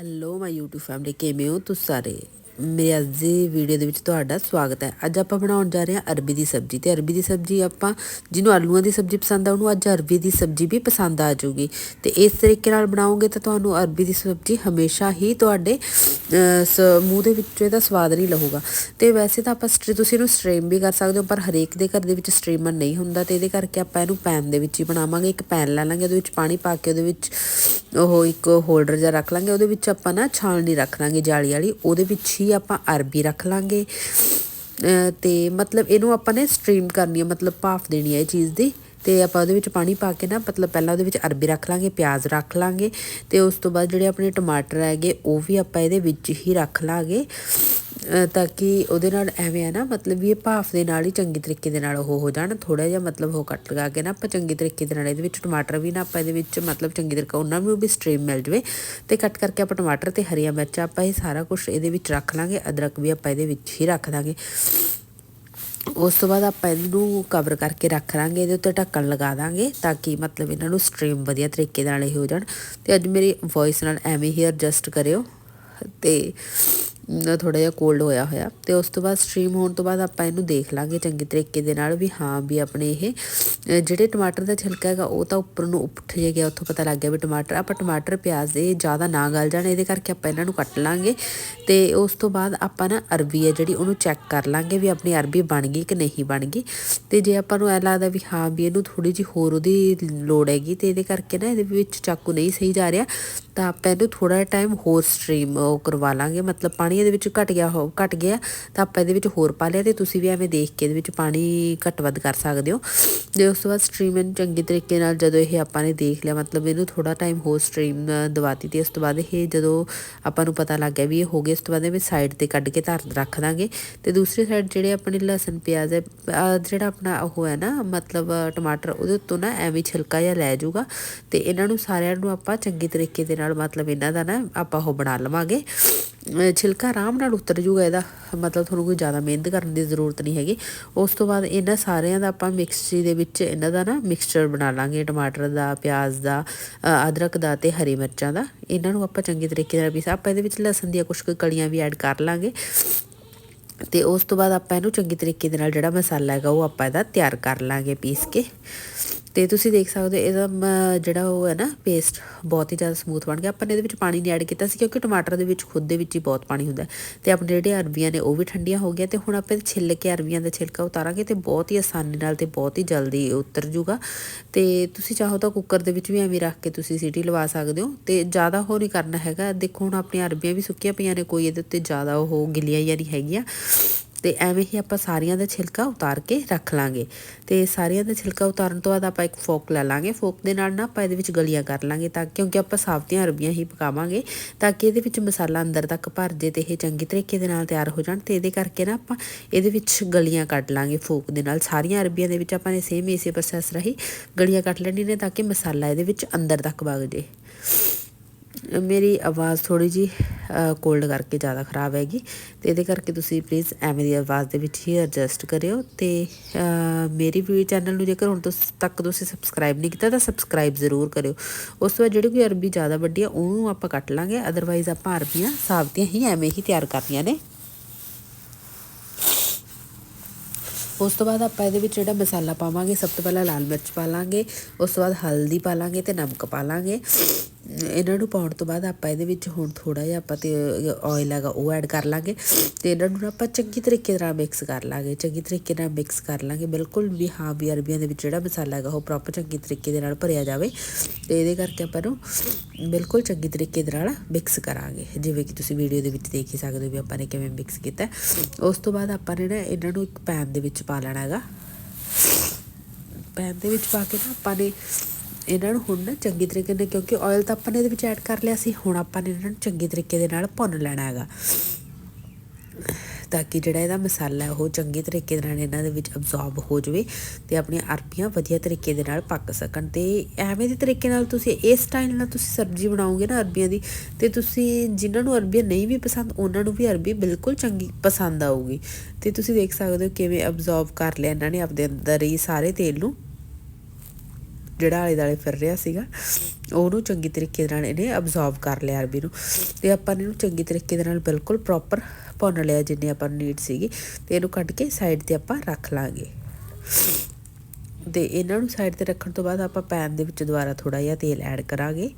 Hello ਮਾਈ YouTube family ਕਿਵੇਂ ਹੋ ਤੁਸੀਂ ਸਾਰੇ ਮੇਰੇ ਅੱਜ ਦੀ ਵੀਡੀਓ ਦੇ ਵਿੱਚ ਤੁਹਾਡਾ ਸਵਾਗਤ ਹੈ। ਅੱਜ ਆਪਾਂ ਬਣਾਉਣ ਜਾ ਰਹੇ ਹਾਂ ਅਰਬੀ ਦੀ ਸਬਜ਼ੀ ਤੇ ਅਰਬੀ ਦੀ ਸਬਜ਼ੀ ਆਪਾਂ ਜਿਹਨੂੰ ਆਲੂਆਂ ਦੀ ਸਬਜ਼ੀ ਪਸੰਦ ਆ, ਉਹਨੂੰ ਅੱਜ ਅਰਬੀ ਦੀ ਸਬਜ਼ੀ ਵੀ ਪਸੰਦ ਆ ਜਾਊਗੀ। ਤੇ ਇਸ ਤਰੀਕੇ ਨਾਲ ਬਣਾਓਗੇ ਤਾਂ ਤੁਹਾਨੂੰ ਅਰਬੀ ਦੀ ਸਬਜ਼ੀ ਹਮੇਸ਼ਾ ਹੀ ਤੁਹਾਡੇ ਸ- ਮੂੰਹ ਦੇ ਵਿੱਚੋਂ ਇਹਦਾ ਸਵਾਦ ਨਹੀਂ ਲਹੂਗਾ। ਤੇ ਵੈਸੇ ਤਾਂ ਆਪਾਂ ਸਟਰੀ, ਤੁਸੀਂ ਇਹਨੂੰ ਸਟ੍ਰੀਮ ਵੀ ਕਰ ਸਕਦੇ ਹੋ, ਪਰ ਹਰੇਕ ਦੇ ਘਰ ਦੇ ਵਿੱਚ ਸਟ੍ਰੀਮਰ ਨਹੀਂ ਹੁੰਦਾ ਤੇ ਇਹਦੇ ਕਰਕੇ ਆਪਾਂ ਇਹਨੂੰ ਪੈਨ ਦੇ ਵਿੱਚ ਹੀ ਬਣਾਵਾਂਗੇ। ਇੱਕ ਪੈਨ ਲੈ ਲਾਂਗੇ, ਉਹਦੇ ਵਿੱਚ ਪਾਣੀ ਪਾ ਕੇ ਉਹਦੇ ਵਿੱਚ ਉਹ ਇੱਕ ਹੋਲਡਰ ਜਿਹਾ ਰੱਖ ਲਾਂਗੇ। ਉਹਦੇ ਵਿੱਚ ਆਪਾਂ ਨਾ ਛਾਲਣੀ ਰੱਖ ਲਾਂਗੇ ਜਾਲੀ ਵਾਲੀ, ਉਹਦੇ ਵਿੱਚ ਹੀ ਆਪਾਂ ਅਰਬੀ ਰੱਖ ਲਾਂਗੇ। ਤੇ ਮਤਲਬ ਇਹਨੂੰ ਆਪਾਂ ਨੇ ਸਟ੍ਰੀਮ ਕਰਨੀ ਹੈ ਮਤਲਬ ਭਾਫ ਦੇਣੀ ਹੈ ਇਹ ਚੀਜ਼ ਦੀ। ਤੇ ਆਪਾਂ ਉਹਦੇ ਵਿੱਚ ਪਾਣੀ ਪਾ ਕੇ ਨਾ, ਮਤਲਬ ਪਹਿਲਾਂ ਉਹਦੇ ਵਿੱਚ ਅਰਬੀ ਰੱਖ ਲਾਂਗੇ, ਪਿਆਜ਼ ਰੱਖ ਲਾਂਗੇ ਤੇ ਉਸ ਤੋਂ ਬਾਅਦ ਜਿਹੜੇ ਆਪਣੇ ਟਮਾਟਰ ਹੈਗੇ, ਉਹ ਵੀ ਆਪਾਂ ਇਹਦੇ ਵਿੱਚ ਹੀ ਰੱਖ ਲਾਂਗੇ ਤਾਂ ਕਿ ਉਹਦੇ ਨਾਲ ਐਵੇਂ ਆ ਨਾ, ਮਤਲਬ ਵੀ ਇਹ ਭਾਫ ਦੇ ਨਾਲ ਹੀ ਚੰਗੀ ਤਰੀਕੇ ਦੇ ਨਾਲ ਉਹ ਹੋ ਜਾਣ ਥੋੜਾ ਜਿਹਾ ਮਤਲਬ ਉਹ ਕੱਟ ਲਗਾ ਕੇ ਨਾ ਆਪਾਂ ਚੰਗੀ ਤਰੀਕੇ ਦੇ ਨਾਲ ਇਹਦੇ ਵਿੱਚ ਟਮਾਟਰ ਵੀ ਨਾ ਆਪਾਂ ਇਹਦੇ ਵਿੱਚ ਮਤਲਬ ਚੰਗੀ ਤਰੀਕੇ, ਉਹਨਾਂ ਨੂੰ ਵੀ ਸਟ੍ਰੀਮ ਮਿਲ ਜਵੇ ਤੇ ਕੱਟ ਕਰਕੇ ਆਪਾਂ ਟਮਾਟਰ ਤੇ ਹਰੀਆਂ ਮਿਰਚਾਂ ਆਪਾਂ ਇਹ ਸਾਰਾ ਕੁਝ ਇਹਦੇ ਵਿੱਚ ਰੱਖ ਲਾਂਗੇ, ਅਦਰਕ ਵੀ ਆਪਾਂ ਇਹਦੇ ਵਿੱਚ ਹੀ ਰੱਖ ਦਾਂਗੇ। ਉਸ ਤੋਂ ਬਾਅਦ ਆਪਾਂ ਇਹਨੂੰ ਕਵਰ ਕਰਕੇ ਰੱਖ ਲਾਂਗੇ, ਇਹਦੇ ਉੱਤੇ ਢੱਕਣ ਲਗਾ ਦਾਂਗੇ ਤਾਂ ਕਿ ਮਤਲਬ ਇਹਨਾਂ ਨੂੰ ਸਟ੍ਰੀਮ ਵਧੀਆ ਤਰੀਕੇ ਨਾਲ ਇਹ ਹੋ ਜਾਣ। ਤੇ ਅੱਜ ਮੇਰੀ ਵੌਇਸ ਨਾਲ ਐਵੇਂ ਹੀ ਐਡਜਸਟ ਕਰਿਓ ਤੇ ਥੋੜਾ ਜਿਹਾ ਕੋਲਡ ਹੋਇਆ ਹੋਇਆ। ਤੇ ਉਸ ਤੋਂ ਬਾਅਦ ਸਟ੍ਰੀਮ ਹੋਣ ਤੋਂ ਬਾਅਦ ਆਪਾਂ ਇਹਨੂੰ ਦੇਖ ਲਾਂਗੇ ਚੰਗੇ ਤਰੀਕੇ ਦੇ ਨਾਲ ਵੀ ਹਾਂ ਵੀ ਆਪਣੇ ਇਹ ਜਿਹੜੇ ਟਮਾਟਰ ਦਾ ਛਿਲਕਾ ਹੈਗਾ ਉਹ ਤਾਂ ਉੱਪਰ ਨੂੰ ਉੱਠ ਜੇ ਗਿਆ, ਉੱਥੋਂ ਪਤਾ ਲੱਗ ਗਿਆ ਵੀ ਟਮਾਟਰ, ਆਪਾਂ ਟਮਾਟਰ, ਪਿਆਜ਼ ਦੇ ਜ਼ਿਆਦਾ ਨਾ ਗਲ ਜਾਣ, ਇਹਦੇ ਕਰਕੇ ਆਪਾਂ ਇਹਨਾਂ ਨੂੰ ਕੱਟ ਲਾਂਗੇ। ਤੇ ਉਸ ਤੋਂ ਬਾਅਦ ਆਪਾਂ ਨਾ ਅਰਬੀ ਹੈ ਜਿਹੜੀ ਉਹਨੂੰ ਚੈੱਕ ਕਰ ਲਾਂਗੇ ਵੀ ਆਪਣੀ ਅਰਬੀ ਬਣ ਗਈ ਕਿ ਨਹੀਂ ਬਣ ਗਈ। ਤੇ ਜੇ ਆਪਾਂ ਨੂੰ ਐ ਲੱਗਦਾ ਵੀ ਹਾਂ ਵੀ ਇਹਨੂੰ ਥੋੜੀ ਜਿਹੀ ਹੋਰ ਉਹਦੀ ਲੋੜ ਹੈਗੀ ਤੇ ਇਹਦੇ ਕਰਕੇ ਨਾ ਇਹਦੇ ਵਿੱਚ ਚਾਕੂ ਨਹੀਂ ਸਹੀ ਜਾ ਰਿਹਾ ਤਾਂ ਆਪਾਂ ਇਹਨੂੰ ਥੋੜਾ ਟਾਈਮ ਹੋਰ ਸਟ੍ਰੀਮ ਉਹ ਕਰਵਾ ਲਾਂਗੇ। ਮਤਲਬ ਪਾਣੀ ਇਹਦੇ ਵਿੱਚ ਘਟ ਗਿਆ ਹੋ, ਘਟ ਗਿਆ, ਤਾਂ ਆਪਾਂ ਇਹਦੇ ਵਿੱਚ ਹੋਰ ਪਾ ਲਿਆ ਤੇ ਤੁਸੀਂ ਵੀ ਐਵੇਂ ਦੇਖ ਕੇ ਇਹਦੇ ਵਿੱਚ ਪਾਣੀ ਘੱਟ ਵੱਧ ਕਰ ਸਕਦੇ ਹੋ। ਤੇ ਉਸ ਤੋਂ ਬਾਅਦ ਸਟ੍ਰੀਮ ਇਹਨੂੰ ਚੰਗੇ ਤਰੀਕੇ ਨਾਲ ਜਦੋਂ ਇਹ ਆਪਾਂ ਨੇ ਦੇਖ ਲਿਆ, ਮਤਲਬ ਇਹਨੂੰ ਥੋੜਾ ਟਾਈਮ ਹੋਰ ਸਟ੍ਰੀਮ ਦਵਾਤੀ ਤੇ ਉਸ ਤੋਂ ਬਾਅਦ ਇਹ ਜਦੋਂ ਆਪਾਂ ਨੂੰ ਪਤਾ ਲੱਗ ਗਿਆ ਵੀ ਇਹ ਹੋ ਗਿਆ ਉਸ ਤੋਂ ਬਾਅਦ ਇਹ ਸਾਈਡ ਤੇ ਕੱਢ ਕੇ ਧਰ ਰੱਖ ਦਾਂਗੇ। ਤੇ ਦੂਸਰੀ ਸਾਈਡ ਜਿਹੜੇ ਆਪਣੇ ਲਸਣ, ਪਿਆਜ਼ ਹੈ ਜਿਹੜਾ ਆਪਣਾ ਉਹ ਹੈ ਨਾ, ਮਤਲਬ ਟਮਾਟਰ, ਉਹਦੇ ਉੱਤੋਂ ਨਾ ਐਵੇਂ ਛਿਲਕਾ ਜਿਹਾ ਲੈ ਜਾਊਗਾ। ਤੇ ਇਹਨਾਂ ਨੂੰ ਸਾਰਿਆਂ ਨੂੰ ਆਪਾਂ ਚੰਗੇ ਤਰੀਕੇ ਦੇ ਨਾਲ ਮਤਲਬ ਇਹਨਾਂ ਦਾ ਨਾ ਆਪਾਂ ਉਹ ਬਣਾ ਲਵਾਂਗੇ। ਛਿਲਕਾ ਆਰਾਮ ਨਾਲ ਉਤਰ ਜੂਗਾ ਇਹਦਾ। ਮਤਲਬ ਤੁਹਾਨੂੰ ਕੋਈ ਜ਼ਿਆਦਾ ਮਿਹਨਤ ਕਰਨ ਦੀ ਜ਼ਰੂਰਤ ਨਹੀਂ ਹੈਗੀ। ਉਸ ਤੋਂ ਬਾਅਦ ਇਹਨਾਂ ਸਾਰਿਆਂ ਦਾ ਆਪਾਂ ਮਿਕਸਚੀ ਦੇ ਵਿੱਚ ਇਹਨਾਂ ਦਾ ਨਾ ਮਿਕਸਚਰ ਬਣਾ ਲਾਂਗੇ। ਟਮਾਟਰ ਦਾ, ਪਿਆਜ਼ ਦਾ ਅਦਰਕ ਦਾ ਤੇ ਹਰੀ ਮਿਰਚਾਂ ਦਾ। ਇਹਨਾਂ ਨੂੰ ਆਪਾਂ ਚੰਗੇ ਤਰੀਕੇ ਨਾਲ ਪੀਸ ਆਪਾਂ ਇਹਦੇ ਵਿੱਚ ਲਸਣ ਦੀਆਂ ਕੁਝ ਕੁ ਕਲੀਆਂ ਵੀ ਐਡ ਕਰ ਲਾਂਗੇ। ਤੇ ਉਸ ਤੋਂ ਬਾਅਦ ਆਪਾਂ ਇਹਨੂੰ ਚੰਗੇ ਤਰੀਕੇ ਦੇ ਨਾਲ ਜਿਹੜਾ ਮਸਾਲਾ ਹੈਗਾ ਉਹ ਆਪਾਂ ਇਹਦਾ ਤਿਆਰ ਕਰ ਲਾਂਗੇ ਪੀਸ ਕੇ। ਤੇ ਤੁਸੀਂ ਦੇਖ ਸਕਦੇ ਹੋ ਇਹਦਾ ਮ- ਜਿਹੜਾ ਉਹ ਹੈ ਨਾ ਪੇਸਟ ਬਹੁਤ ਹੀ ਜ਼ਿਆਦਾ ਸਮੂਥ ਬਣ ਗਿਆ। ਆਪਾਂ ਨੇ ਇਹਦੇ ਵਿੱਚ ਪਾਣੀ ਨਹੀਂ ਐਡ ਕੀਤਾ ਸੀ ਕਿਉਂਕਿ ਟਮਾਟਰ ਦੇ ਵਿੱਚ ਖੁਦ ਦੇ ਵਿੱਚ ਹੀ ਬਹੁਤ ਪਾਣੀ ਹੁੰਦਾ ਹੈ। ਤੇ ਆਪਣੇ ਜਿਹੜੇ ਅਰਬੀਆਂ ਨੇ ਉਹ ਵੀ ਠੰਡੀਆਂ ਹੋ ਗਈਆਂ ਤੇ ਹੁਣ ਆਪਾਂ ਇਹ ਛਿੱਲ ਕੇ ਅਰਬੀਆਂ ਦਾ ਛਿਲਕਾ ਉਤਾਰਾਂਗੇ ਤੇ ਬਹੁਤ ਹੀ ਆਸਾਨੀ ਨਾਲ ਤੇ ਬਹੁਤ ਹੀ ਜਲਦੀ ਉਤਰ ਜੂਗਾ। ਤੇ ਤੁਸੀਂ ਚਾਹੋ ਤਾਂ ਕੁੱਕਰ ਦੇ ਵਿੱਚ ਵੀ ਐਵੇਂ ਰੱਖ ਕੇ ਤੁਸੀਂ ਸੀਟੀ ਲਵਾ ਸਕਦੇ ਹੋ ਤੇ ਜ਼ਿਆਦਾ ਹੋ ਨਹੀਂ ਕਰਨਾ ਹੈਗਾ। ਦੇਖੋ ਹੁਣ ਆਪਣੀਆਂ ਅਰਬੀਆਂ ਵੀ ਸੁੱਕੀਆਂ ਪਈਆਂ ਨੇ, ਕੋਈ ਇਹਦੇ ਉੱਤੇ ਜ਼ਿਆਦਾ ਉਹ ਗਿੱਲੀਆਂ ਜਾਂ ਨਹੀਂ ਹੈਗੀਆਂ। ਤੇ ਐਵੇਂ ਹੀ ਆਪਾਂ ਸਾਰੀਆਂ ਦਾ ਛਿਲਕਾ ਉਤਾਰ ਕੇ ਰੱਖ ਲਾਂਗੇ। ਤੇ ਸਾਰੀਆਂ ਦਾ ਛਿਲਕਾ ਉਤਾਰਨ ਤੋਂ ਬਾਅਦ ਆਪਾਂ ਇੱਕ ਫੋਕ ਲੈ ਲਾਂਗੇ। ਫੋਕ ਦੇ ਨਾਲ ਨਾ ਆਪਾਂ ਇਹਦੇ ਵਿੱਚ ਗਲੀਆਂ ਕਰ ਲਾਂਗੇ ਤਾਂ ਕਿਉਂਕਿ ਆਪਾਂ ਸਾਬਤੀਆਂ ਅਰਬੀਆਂ ਹੀ ਪਕਾਵਾਂਗੇ ਤਾਂ ਕਿ ਇਹਦੇ ਵਿੱਚ ਮਸਾਲਾ ਅੰਦਰ ਤੱਕ ਭਰ ਜੇ ਤੇ ਇਹ ਚੰਗੀ ਤਰੀਕੇ ਦੇ ਨਾਲ ਤਿਆਰ ਹੋ ਜਾਣ ਤੇ ਇਹਦੇ ਕਰਕੇ ਨਾ ਆਪਾਂ ਇਹਦੇ ਵਿੱਚ ਗਲੀਆਂ ਕੱਢ ਲਾਂਗੇ ਫੋਕ ਦੇ ਨਾਲ। ਸਾਰੀਆਂ ਅਰਬੀਆਂ ਦੇ ਵਿੱਚ ਆਪਾਂ ਨੇ ਸੇਮ ਇਸੇ ਪ੍ਰੋਸੈਸ ਰਹੀ ਗਲੀਆਂ ਕੱਟ ਲੈਣੀ ਨੇ ਤਾਂ ਕਿ ਮਸਾਲਾ ਇਹਦੇ ਵਿੱਚ ਅੰਦਰ ਤੱਕ ਵਗ ਜੇ। ਮੇਰੀ ਆਵਾਜ਼ ਥੋੜੀ ਜੀ ਕੋਲਡ ਕਰਕੇ ਜ਼ਿਆਦਾ ਖਰਾਬ ਹੈਗੀ। ਤੇ ਇਹਦੇ ਕਰਕੇ ਤੁਸੀਂ ਪਲੀਜ਼ ਐਵੇਂ ਦੀ ਆਵਾਜ਼ ਦੇ ਵਿੱਚ ਹੀ ਐਡਜਸਟ ਕਰਿਓ ਤੇ ਮੇਰੀ ਵੀ ਚੈਨਲ ਨੂੰ ਜੇਕਰ ਹੁਣ ਤੋਂ ਤੱਕ ਤੁਸੀਂ ਸਬਸਕ੍ਰਾਈਬ ਨਹੀਂ ਕੀਤਾ ਤਾਂ ਸਬਸਕ੍ਰਾਈਬ ਜ਼ਰੂਰ ਕਰਿਓ। ਉਸ ਤੋਂ ਬਾਅਦ ਜਿਹੜੀ ਕੋਈ ਅਰਬੀ ਜ਼ਿਆਦਾ ਵੱਡੀ ਆ, ਉਹਨੂੰ ਆਪਾਂ ਕੱਟ ਲਾਂਗੇ। ਅਦਰਵਾਈਜ਼ ਆਪਾਂ ਅਰਬੀਆਂ, ਸਾਬਤੀਆਂ ਹੀ ਐਵੇਂ ਹੀ ਤਿਆਰ ਕਰਨੀਆਂ ਨੇ। ਉਸ ਤੋਂ ਬਾਅਦ ਆਪਾਂ ਇਹਦੇ ਵਿੱਚ ਜਿਹੜਾ ਮਸਾਲਾ ਪਾਵਾਂਗੇ, ਸਭ ਤੋਂ ਪਹਿਲਾਂ ਲਾਲ ਮਿਰਚ ਪਾ ਲਾਂਗੇ। ਉਸ ਤੋਂ ਬਾਅਦ ਹਲਦੀ ਪਾ ਲਾਂਗੇ ਤੇ ਨਮਕ ਪਾ ਲਾਂਗੇ। ਇਹਨਾਂ ਨੂੰ ਪਾਉਣ ਤੋਂ ਬਾਅਦ ਆਪਾਂ ਇਹਦੇ ਵਿੱਚ ਹੁਣ ਥੋੜਾ ਜਿਹਾ ਆਪਾਂ ਤੇ ਆਇਲ ਹੈਗਾ ਉਹ ਐਡ ਕਰ ਲਾਂਗੇ ਤੇ ਇਹਨਾਂ ਨੂੰ ਨਾ ਆਪਾਂ ਚੰਗੀ ਤਰੀਕੇ ਨਾਲ ਮਿਕਸ ਕਰ ਲਾਂਗੇ, ਚੰਗੀ ਤਰੀਕੇ ਨਾਲ ਮਿਕਸ ਕਰ ਲਾਂਗੇ, ਬਿਲਕੁਲ ਵੀ ਹਾਂ ਵੀ ਅਰਬੀਆਂ ਦੇ ਵਿੱਚ ਜਿਹੜਾ ਮਸਾਲਾ ਹੈਗਾ ਉਹ ਪ੍ਰੋਪਰ ਚੰਗੀ ਤਰੀਕੇ ਦੇ ਨਾਲ ਭਰਿਆ ਜਾਵੇ ਤੇ ਇਹਦੇ ਕਰਕੇ ਆਪਾਂ ਨੂੰ ਬਿਲਕੁਲ ਚੰਗੀ ਤਰੀਕੇ ਦੇ ਨਾਲ ਮਿਕਸ ਕਰਾਂਗੇ। ਜਿਵੇਂ ਕਿ ਤੁਸੀਂ ਵੀਡੀਓ ਦੇ ਵਿੱਚ ਦੇਖ ਹੀ ਸਕਦੇ ਹੋ ਵੀ ਆਪਾਂ ਨੇ ਕਿਵੇਂ ਮਿਕਸ ਕੀਤਾ। ਉਸ ਤੋਂ ਬਾਅਦ ਆਪਾਂ ਨੇ ਨਾ ਇਹਨਾਂ ਨੂੰ ਇੱਕ ਪੈਨ ਦੇ ਵਿੱਚ ਪਾ ਲੈਣਾ ਹੈਗਾ। ਪੈਨ ਦੇ ਵਿੱਚ ਪਾ ਕੇ ਨਾ ਆਪਾਂ ਨੇ ਇਹਨਾਂ ਨੂੰ ਹੁਣ ਨਾ ਚੰਗੀ ਤਰੀਕੇ ਨਾਲ, ਕਿਉਂਕਿ ਆਇਲ ਤਾਂ ਆਪਾਂ ਨੇ ਇਹਦੇ ਵਿੱਚ ਐਡ ਕਰ ਲਿਆ ਸੀ, ਹੁਣ ਆਪਾਂ ਨੇ ਇਹਨਾਂ ਨੂੰ ਚੰਗੀ ਤਰੀਕੇ ਦੇ ਨਾਲ ਭੁੰਨ ਲੈਣਾ ਹੈਗਾ। ਤਾਂ ਕਿ ਜਿਹੜਾ ਇਹਦਾ ਮਸਾਲਾ ਹੈ, ਉਹ ਚੰਗੇ ਤਰੀਕੇ ਦੇ ਨਾਲ ਇਹਨਾਂ ਦੇ ਵਿੱਚ ਅਬਜ਼ੌਰਬ ਹੋ ਜਾਵੇ ਤੇ ਆਪਣੀਆਂ ਅਰਬੀਆਂ ਵਧੀਆ ਤਰੀਕੇ ਦੇ ਨਾਲ ਪੱਕ ਸਕਣ। ਤੇ ਐਵੇਂ ਦੇ ਤਰੀਕੇ ਨਾਲ ਤੁਸੀਂ ਇਸ ਸਟਾਈਲ ਨਾਲ ਤੁਸੀਂ ਸਬਜ਼ੀ ਬਣਾਓਗੇ ਨਾ ਅਰਬੀਆਂ ਦੀ, ਤੇ ਤੁਸੀਂ ਜਿਨ੍ਹਾਂ ਨੂੰ ਅਰਬੀਆਂ ਨਹੀਂ ਵੀ ਪਸੰਦ, ਉਹਨਾਂ ਨੂੰ ਵੀ ਅਰਬੀ ਬਿਲਕੁਲ ਚੰਗੀ ਪਸੰਦ ਆਊਗੀ। ਤੇ ਤੁਸੀਂ ਦੇਖ ਸਕਦੇ ਹੋ ਕਿਵੇਂ ਅਬਜ਼ੌਰਬ ਕਰ ਲਿਆ ਇਹਨਾਂ ਨੇ ਆਪਦੇ ਅੰਦਰ ਹੀ ਸਾਰੇ ਤੇਲ ਨੂੰ। ਜਿਹੜਾ ਆਲੇ ਦਾਲੇ ਫਿਰ ਰਿਹਾ ਸੀਗਾ, ਉਹਨੂੰ ਚੰਗੀ ਤਰੀਕੇ ਦੇ ਨਾਲ ਇਹਨੇ ਅਬਜ਼ੌਰਬ ਕਰ ਲਿਆ ਅਰਬੀ ਨੂੰ ਤੇ ਆਪਾਂ ਨੇ ਇਹਨੂੰ ਚੰਗੀ ਤਰੀਕੇ ਦੇ ਨਾਲ ਬਿਲਕੁਲ ਪ੍ਰੋਪਰ ਭੁੰਨ ਲਿਆ ਜਿੰਨੀ ਆਪਾਂ ਨੂੰ ਨੀਡ ਸੀਗੀ ਤੇ ਇਹਨੂੰ ਕੱਢ ਕੇ ਸਾਈਡ ਤੇ ਆਪਾਂ ਰੱਖ ਲਾਂਗੇ। ਤੇ ਇਹਨਾਂ ਨੂੰ ਸਾਈਡ ਤੇ ਰੱਖਣ ਤੋਂ ਬਾਅਦ ਆਪਾਂ ਪੈਨ ਦੇ ਵਿੱਚ ਦੁਬਾਰਾ ਥੋੜਾ ਜਿਹਾ ਤੇਲ ਐਡ ਕਰਾਂਗੇ।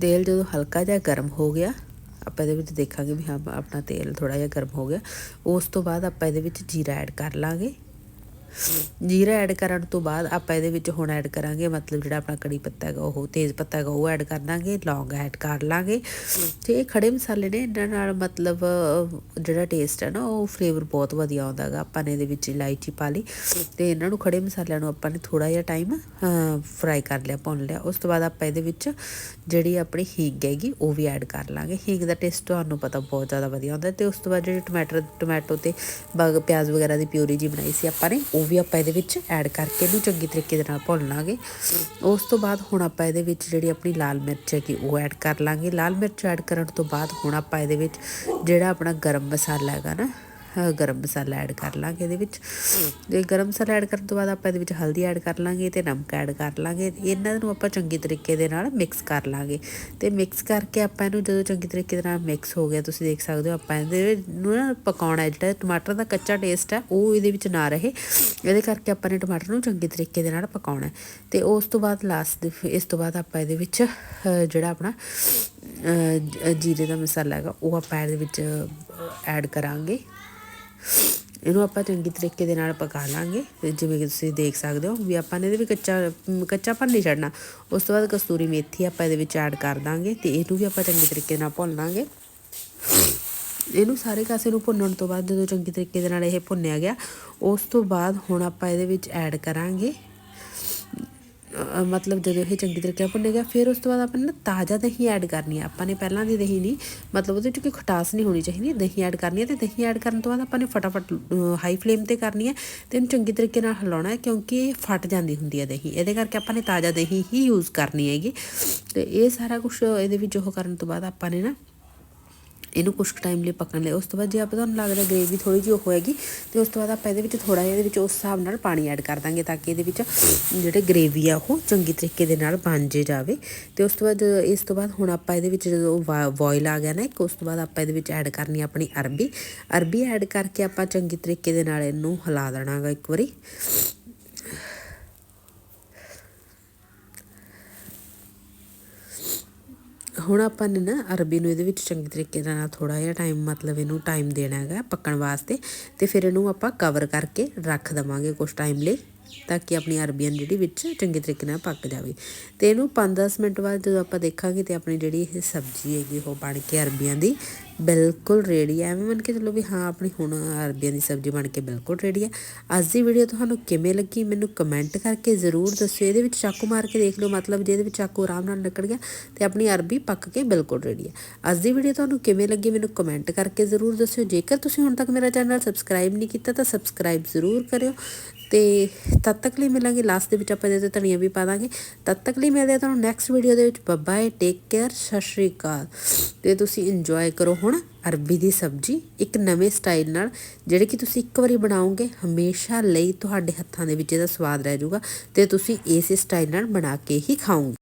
ਤੇਲ ਜਦੋਂ ਹਲਕਾ ਜਿਹਾ ਗਰਮ ਹੋ ਗਿਆ, ਆਪਾਂ ਇਹਦੇ ਵਿੱਚ ਦੇਖਾਂਗੇ ਵੀ ਹਾਂ, ਆਪਣਾ ਤੇਲ ਥੋੜਾ ਜਿਹਾ ਗਰਮ ਹੋ ਗਿਆ, ਉਸ ਤੋਂ ਬਾਅਦ ਆਪਾਂ ਇਹਦੇ ਵਿੱਚ ਜੀਰਾ ਐਡ ਕਰ ਲਾਂਗੇ। ਜੀਰਾ ਐਡ ਕਰਨ ਤੋਂ ਬਾਅਦ ਆਪਾਂ ਇਹਦੇ ਵਿੱਚ ਹੁਣ ਐਡ ਕਰਾਂਗੇ ਮਤਲਬ ਜਿਹੜਾ ਆਪਣਾ ਕੜੀ ਪੱਤਾ ਹੈਗਾ, ਉਹ ਤੇਜ਼ ਪੱਤਾ ਹੈਗਾ, ਉਹ ਐਡ ਕਰ ਦਾਂਗੇ, ਲੌਂਗ ਐਡ ਕਰ ਲਾਂਗੇ। ਤੇ ਇਹ ਖੜੇ ਮਸਾਲੇ ਨੇ, ਇਹਨਾਂ ਨਾਲ ਮਤਲਬ ਜਿਹੜਾ ਟੇਸਟ ਹੈ ਨਾ, ਉਹ ਫਲੇਵਰ ਬਹੁਤ ਵਧੀਆ ਆਉਂਦਾ ਹੈਗਾ। ਆਪਾਂ ਨੇ ਇਹਦੇ ਵਿੱਚ ਇਲਾਇਚੀ ਪਾ ਲਈ ਤੇ ਇਹਨਾਂ ਨੂੰ ਖੜੇ ਮਸਾਲਿਆਂ ਨੂੰ ਆਪਾਂ ਨੇ ਥੋੜਾ ਜਿਹਾ ਟਾਈਮ ਫਰਾਈ ਕਰ ਲਿਆ, ਭੁੰਨ ਲਿਆ। ਉਸ ਤੋਂ ਬਾਅਦ ਆਪਾਂ ਇਹਦੇ ਵਿੱਚ ਜਿਹੜੀ ਆਪਣੀ ਹੀਗ ਹੈਗੀ, ਉਹ ਵੀ ਐਡ ਕਰ ਲਾਂਗੇ। ਹੀਗ ਦਾ ਟੇਸਟ ਤੁਹਾਨੂੰ ਪਤਾ ਬਹੁਤ ਜ਼ਿਆਦਾ ਵਧੀਆ ਹੁੰਦਾ ਤੇ ਉਸ ਤੋਂ ਬਾਅਦ ਜਿਹੜੇ ਟਮਾਟਰ ਟੋਮੈਟੋ ਤੇ ਬਾਗ, ਪਿਆਜ਼ ਵਗੈਰਾ ਦੀ ਪਿਊਰੀ ਜੀ ਬਣਾਈ ਸੀ ਆਪਾਂ ਨੇ, ਉਹ ਵੀ ਆਪਾਂ ਇਹਦੇ ਵਿੱਚ ਐਡ ਕਰਕੇ ਇਹਨੂੰ ਚੰਗੀ ਤਰੀਕੇ ਦੇ ਨਾਲ ਭੁੰਨ ਲਾਂਗੇ। ਉਸ ਤੋਂ ਬਾਅਦ ਹੁਣ ਆਪਾਂ ਇਹਦੇ ਵਿੱਚ ਜਿਹੜੀ ਆਪਣੀ ਲਾਲ ਮਿਰਚ ਹੈਗੀ ਉਹ ਐਡ ਕਰ ਲਾਂਗੇ। ਲਾਲ ਮਿਰਚ ਐਡ ਕਰਨ ਤੋਂ ਬਾਅਦ ਹੁਣ ਆਪਾਂ ਇਹਦੇ ਵਿੱਚ ਜਿਹੜਾ ਆਪਣਾ ਗਰਮ ਮਸਾਲਾ ਹੈਗਾ ਨਾ ਗਰਮ ਮਸਾਲਾ ਐਡ ਕਰ ਲਾਂਗੇ ਇਹਦੇ ਵਿੱਚ। ਤੇ ਗਰਮ ਮਸਾਲਾ ਐਡ ਕਰਨ ਤੋਂ ਬਾਅਦ ਆਪਾਂ ਇਹਦੇ ਵਿੱਚ ਹਲਦੀ ਐਡ ਕਰ ਲਾਂਗੇ ਤੇ ਨਮਕ ਐਡ ਕਰ ਲਾਂਗੇ। ਇਹਨਾਂ ਨੂੰ ਆਪਾਂ ਚੰਗੀ ਤਰੀਕੇ ਦੇ ਨਾਲ ਮਿਕਸ ਕਰ ਲਾਂਗੇ। ਤੇ ਮਿਕਸ ਕਰਕੇ ਆਪਾਂ ਇਹਨੂੰ ਜਦੋਂ ਚੰਗੀ ਤਰੀਕੇ ਦੇ ਨਾਲ ਮਿਕਸ ਹੋ ਗਿਆ, ਤੁਸੀਂ ਦੇਖ ਸਕਦੇ ਹੋ ਆਪਾਂ ਇਹਦੇ ਨੂੰ ਨਾ ਪਕਾਉਣਾ ਜਿਹੜਾ ਟਮਾਟਰ ਦਾ ਕੱਚਾ ਟੇਸਟ ਹੈ, ਉਹ ਇਹਦੇ ਵਿੱਚ ਨਾ ਰਹੇ। ਇਹਦੇ ਕਰਕੇ ਆਪਾਂ ਨੇ ਟਮਾਟਰ ਨੂੰ ਚੰਗੇ ਤਰੀਕੇ ਦੇ ਨਾਲ ਪਕਾਉਣਾ ਤੇ ਉਸ ਤੋਂ ਬਾਅਦ ਲਾਸਟ ਇਸ ਤੋਂ ਬਾਅਦ ਆਪਾਂ ਇਹਦੇ ਵਿੱਚ ਜਿਹੜਾ ਆਪਣਾ ਜੀਰੇ ਦਾ ਮਸਾਲਾ ਹੈਗਾ, ਉਹ ਆਪਾਂ ਇਹਦੇ ਵਿੱਚ ਐਡ ਕਰਾਂਗੇ। ਇਹਨੂੰ ਆਪਾਂ ਚੰਗੀ ਤਰੀਕੇ ਦੇ ਨਾਲ ਪਕਾ ਲਾਂਗੇ। ਜਿਵੇਂ ਕਿ ਤੁਸੀਂ ਦੇਖ ਸਕਦੇ ਹੋ ਵੀ ਆਪਾਂ ਨੇ ਇਹਦੇ ਵੀ ਕੱਚਾ ਕੱਚਾ ਪਰ ਨਹੀਂ ਛੱਡਣਾ। ਉਸ ਤੋਂ ਬਾਅਦ ਕਸਤੂਰੀ ਮੇਥੀ ਆਪਾਂ ਇਹਦੇ ਵਿੱਚ ਐਡ ਕਰ ਦਾਂਗੇ ਤੇ ਇਹਨੂੰ ਵੀ ਆਪਾਂ ਚੰਗੀ ਤਰੀਕੇ ਨਾਲ ਭੁੰਨ ਲਾਂਗੇ। ਇਹਨੂੰ ਸਾਰੇ ਕਾਸੇ ਨੂੰ ਭੁੰਨਣ ਤੋਂ ਬਾਅਦ ਜਦੋਂ ਚੰਗੀ ਤਰੀਕੇ ਦੇ ਨਾਲ ਇਹ ਭੁੰਨਿਆ ਗਿਆ, ਉਸ ਤੋਂ ਬਾਅਦ ਹੁਣ ਆਪਾਂ ਇਹਦੇ ਵਿੱਚ ਐਡ ਕਰਾਂਗੇ ਮਤਲਬ ਜਦੋਂ ਇਹ ਚੰਗੀ ਤਰੀਕੇ ਨਾਲ ਭੁੰਨੇਗਾ, ਫਿਰ ਉਸ ਤੋਂ ਬਾਅਦ ਆਪਾਂ ਨੇ ਤਾਜ਼ਾ ਦਹੀਂ ਐਡ ਕਰਨੀ ਹੈ ਆਪਾਂ ਨੇ ਪਹਿਲਾਂ ਦੀ ਦਹੀਂ ਨਹੀਂ, ਮਤਲਬ ਉਹਦੇ 'ਚ ਕੋਈ ਖਟਾਸ ਨਹੀਂ ਹੋਣੀ ਚਾਹੀਦੀ, ਦਹੀਂ ਐਡ ਕਰਨੀ ਹੈ ਤੇ ਦਹੀਂ ਐਡ ਕਰਨ ਤੋਂ ਬਾਅਦ ਆਪਾਂ ਨੇ ਫਟਾਫਟ ਹਾਈ ਫਲੇਮ ਤੇ ਕਰਨੀ ਹੈ ਤੇ ਇਹਨੂੰ ਚੰਗੀ ਤਰੀਕੇ ਨਾਲ ਹਿਲਾਉਣਾ ਹੈ ਕਿਉਂਕਿ ਇਹ ਫਟ ਜਾਂਦੀ ਹੁੰਦੀ ਹੈ ਦਹੀਂ। ਇਹਦੇ ਕਰਕੇ ਆਪਾਂ ਨੇ ਤਾਜ਼ਾ ਦਹੀਂ ਹੀ ਯੂਜ਼ ਕਰਨੀ ਹੈਗੀ। ਤੇ ਇਹ ਸਾਰਾ ਕੁਝ ਇਹਦੇ ਵਿੱਚ ਉਹ ਕਰਨ ਤੋਂ ਬਾਅਦ ਆਪਾਂ ਨੇ ਨਾ ਇਹਨੂੰ ਕੁਝ ਟਾਈਮ ਲਈ ਪੱਕਣ ਲਈ। ਉਸ ਤੋਂ ਬਾਅਦ ਜੇ ਆਪਾਂ ਤੁਹਾਨੂੰ ਲੱਗਦਾ ਗ੍ਰੇਵੀ ਥੋੜੀ ਜਿਹੀ ਉਹ ਹੋਏਗੀ, ਤੇ ਉਸ ਤੋਂ ਬਾਅਦ ਆਪਾਂ ਇਹਦੇ ਵਿੱਚ ਥੋੜਾ ਜਿਹਾ ਇਹਦੇ ਵਿੱਚ ਉਸ ਹਿਸਾਬ ਨਾਲ ਪਾਣੀ ਐਡ ਕਰ ਦਾਂਗੇ ਤਾਂ ਕਿ ਇਹਦੇ ਵਿੱਚ ਜਿਹੜੇ ਗ੍ਰੇਵੀ ਆ ਉਹ ਚੰਗੀ ਤਰੀਕੇ ਦੇ ਨਾਲ ਬਣ ਜੇ ਜਾਵੇ। ਤੇ ਉਸ ਤੋਂ ਬਾਅਦ ਇਸ ਤੋਂ ਬਾਅਦ ਹੁਣ ਆਪਾਂ ਇਹਦੇ ਵਿੱਚ ਜਦੋਂ ਬੋਇਲ ਆ ਗਿਆ ਨਾ ਇੱਕ, ਉਸ ਤੋਂ ਬਾਅਦ ਆਪਾਂ ਇਹਦੇ ਵਿੱਚ ਐਡ ਕਰਨੀ ਆਪਣੀ ਅਰਬੀ। ਅਰਬੀ ਐਡ ਕਰਕੇ ਆਪਾਂ ਚੰਗੀ ਤਰੀਕੇ ਦੇ ਨਾਲ ਇਹਨੂੰ ਹਿਲਾ ਦੇਣਾਗਾ ਇੱਕ ਵਾਰੀ। ਹੁਣ ਆਪਾਂ ਨੇ ਨਾ ਅਰਬੀ ਨੂੰ ਇਹਦੇ ਵਿੱਚ ਚੰਗੇ ਤਰੀਕੇ ਨਾਲ ਥੋੜਾ ਜਿਹਾ ਟਾਈਮ ਮਤਲਬ ਇਹਨੂੰ ਟਾਈਮ ਦੇਣਾ ਹੈਗਾ ਪੱਕਣ ਵਾਸਤੇ ਤੇ ਫਿਰ ਇਹਨੂੰ ਆਪਾਂ ਕਵਰ ਕਰਕੇ ਰੱਖ ਦਵਾਂਗੇ ਕੁਝ ਟਾਈਮ ਲਈ ਤਾਂ ਕਿ ਆਪਣੀ ਅਰਬੀਆਂ ਜਿਹੜੀ ਵਿੱਚ ਚੰਗੇ ਤਰੀਕੇ ਨਾਲ ਪੱਕ ਜਾਵੇ। ਤੇ ਇਹਨੂੰ 5-10 ਮਿੰਟ ਬਾਅਦ ਜਦੋਂ ਆਪਾਂ ਦੇਖਾਂਗੇ ਤੇ ਆਪਣੀ ਜਿਹੜੀ ਇਹ ਸਬਜ਼ੀ ਹੈਗੀ ਉਹ ਬਣ ਕੇ ਅਰਬੀਆਂ ਦੀ ਬਿਲਕੁਲ ਰੈਡੀ ਹੈ ਐਵੇਂ ਮੰਨ ਕੇ ਚੱਲੋ ਵੀ ਹਾਂ, ਆਪਣੀ ਹੁਣ ਅਰਬੀਆਂ ਦੀ ਸਬਜ਼ੀ ਬਣ ਕੇ ਬਿਲਕੁਲ ਰੈਡੀ ਹੈ ਅੱਜ ਦੀ ਵੀਡੀਓ ਤੁਹਾਨੂੰ ਕਿਵੇਂ ਲੱਗੀ ਮੈਨੂੰ ਕਮੈਂਟ ਕਰਕੇ ਜ਼ਰੂਰ ਦੱਸਿਓ। ਇਹਦੇ ਵਿੱਚ ਚਾਕੂ ਮਾਰ ਕੇ ਦੇਖ ਲਓ, ਮਤਲਬ ਜੇ ਇਹਦੇ ਵਿੱਚ ਚਾਕੂ ਆਰਾਮ ਨਾਲ ਨਿਕਲ ਗਿਆ ਤੇ ਆਪਣੀ ਅਰਬੀ ਪੱਕ ਕੇ ਬਿਲਕੁਲ ਰੈਡੀ ਹੈ ਅੱਜ ਦੀ ਵੀਡੀਓ ਤੁਹਾਨੂੰ ਕਿਵੇਂ ਲੱਗੀ ਮੈਨੂੰ ਕਮੈਂਟ ਕਰਕੇ ਜ਼ਰੂਰ ਦੱਸਿਓ। ਜੇਕਰ ਤੁਸੀਂ ਹੁਣ ਤੱਕ ਮੇਰਾ ਚੈਨਲ ਸਬਸਕ੍ਰਾਈਬ ਨਹੀਂ ਕੀਤਾ ਤਾਂ ਸਬਸਕ੍ਰਾਈਬ ਜ਼ਰੂਰ ਕਰਿਓ। ਤੇ ਤਦ ਤੱਕ ਲਈ ਮਿਲਾਂਗੇ। ਲਾਸਟ ਦੇ ਵਿੱਚ ਆਪਾਂ ਇਹਦੇ ਤੇ ਧਨੀਆ ਵੀ ਪਾ ਦਾਂਗੇ ਤਦ ਤੱਕ ਲਈ ਮਿਲਦੇ ਆ ਤੁਹਾਨੂੰ ਨੈਕਸਟ ਵੀਡੀਓ ਦੇ ਵਿੱਚ ਬਾਏ ਟੇਕ ਕੇਅਰ ਸਤਿ ਸ਼੍ਰੀ ਅਕਾਲ। ਤੇ ਤੁਸੀਂ ਇੰਜੋਏ ਕਰੋ ਹੁਣ ਅਰਬੀ ਦੀ ਸਬਜ਼ੀ, ਇੱਕ ਨਵੇਂ ਸਟਾਈਲ ਨਾਲ, ਜਿਹੜੇ ਕਿ ਤੁਸੀਂ ਇੱਕ ਵਾਰੀ ਬਣਾਓਗੇ, ਹਮੇਸ਼ਾ ਲਈ ਤੁਹਾਡੇ ਹੱਥਾਂ ਦੇ ਵਿੱਚ ਇਹਦਾ ਸਵਾਦ ਰਹਿ ਜਾਊਗਾ ਤੇ ਤੁਸੀਂ ਇਸੇ ਸਟਾਈਲ ਨਾਲ ਬਣਾ ਕੇ ਹੀ ਖਾਓਗੇ।